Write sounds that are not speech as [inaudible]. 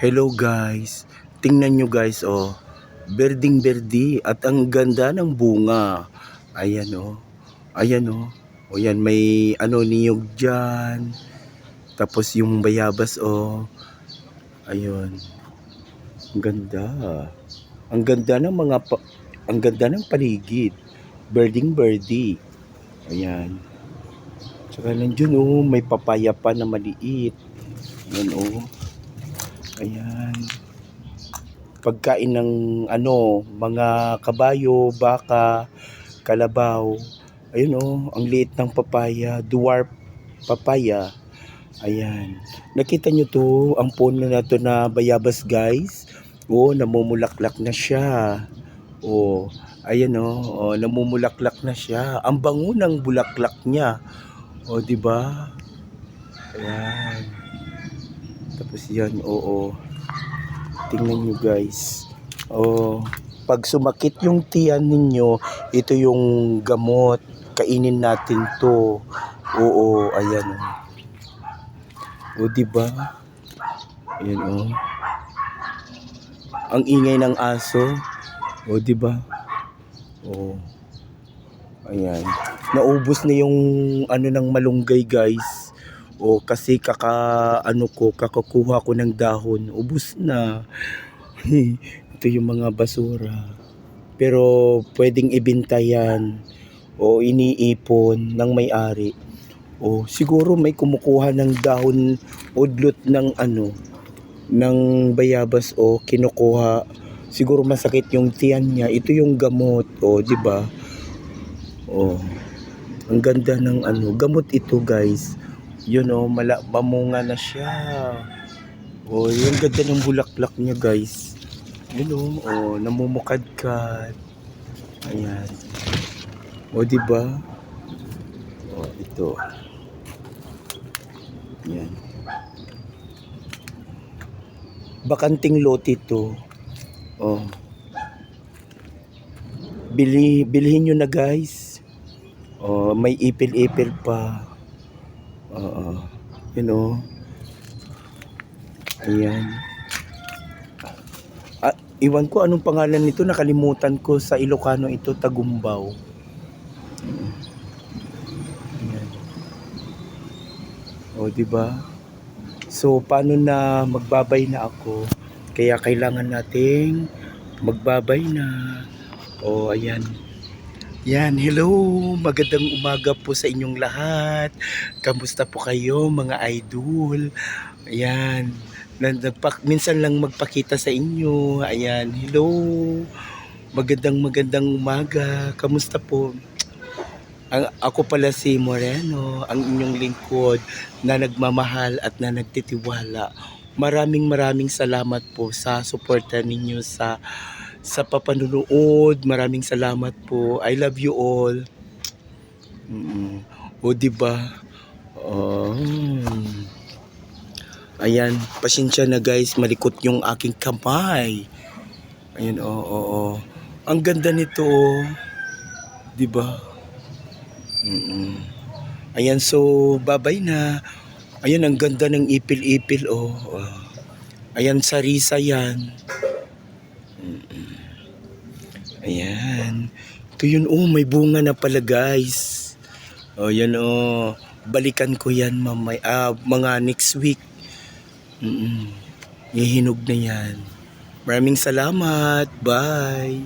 Hello guys. Tingnan nyo guys oh. Berding berdi at ang ganda ng bunga. Ayan oh. Ayan oh. O yan may ano niyog dyan. Tapos yung bayabas oh. Ayun. Ang ganda. Ang ganda ng mga pa- ang ganda ng paligid. Birding birdie. Ayan. Tsaka nandiyon oh, may papaya pa na maliit. Ayan oh. Ayan. Pagkain ng ano, mga kabayo, baka, kalabaw. Ayun oh, ang liit ng papaya, dwarf papaya. Ayan. Nakita nyo to, ang puno na to na bayabas guys. Oh, namumulaklak na siya. Oh, ayan oh, oh namumulaklak na siya. Ang bango ng bulaklak niya. Oh, di ba? Ayan. Tapos yan, oo. Tingnan nyo guys. Oh, pag sumakit yung tiyan ninyo, ito yung gamot. Kainin natin to. Oo, ayan. O, di ba? Ayan, oh. Ang ingay ng aso. O, di ba? Oo. Ayan. Naubos na yung ano ng malunggay, guys. O, kasi kaka, ano ko, kakakuha ko ng dahon. Ubus na. [laughs] Ito yung mga basura. Pero, pwedeng ibinta yan. O, iniipon ng may-ari. O, siguro may kumukuha ng dahon udlot ng ano, ng bayabas o kinukuha. Siguro masakit yung tiyan niya. Ito yung gamot. O, di ba? O, ang ganda ng ano. Gamot ito, guys. Yun o, mala, mamunga na siya. O, yung ganda ng bulaklak niya, guys. Yun o, o namumukadkad. Ayan. O, di ba? O, ito. Yan. Bakanting lote to. Oh. Bili, bilhin nyo na guys. Oh, may ipil-ipil pa. Oo. Yun oh. Ayan. Ah, iwan ko anong pangalan nito. Nakalimutan ko sa Ilocano ito, Tagumbaw. Ayan. O, di ba? So, paano na magbabay na ako? Kaya kailangan nating magbabay na. O, ayan. Yan, hello! Magandang umaga po sa inyong lahat. Kamusta po kayo mga idol? Ayan. Na- nagpa- minsan lang magpakita sa inyo. Ayan, hello! Magandang magandang umaga. Kamusta po? Ang, ako pala si Moreno, ang inyong lingkod na nagmamahal at na nagtitiwala. Maraming maraming salamat po sa suporta ninyo sa sa papanunood. Maraming salamat po. I love you all. Mm. O di ba? Oh. Ayan, pasensya na guys, malikot yung aking kamay. Ayan, oo, oo, oo. Ang ganda nito, oh. di ba? Mm-mm. Ayan, so babay na. Ayan, ang ganda ng ipil-ipil, oh. oh. Ayan, sarisa yan. Ayan. Ito yun, oh, may bunga na pala, guys. Oh, yan, oh. Balikan ko yan, mamay. Ah, mga next week. Mm-mm. Ihinog na yan. Maraming salamat. Bye.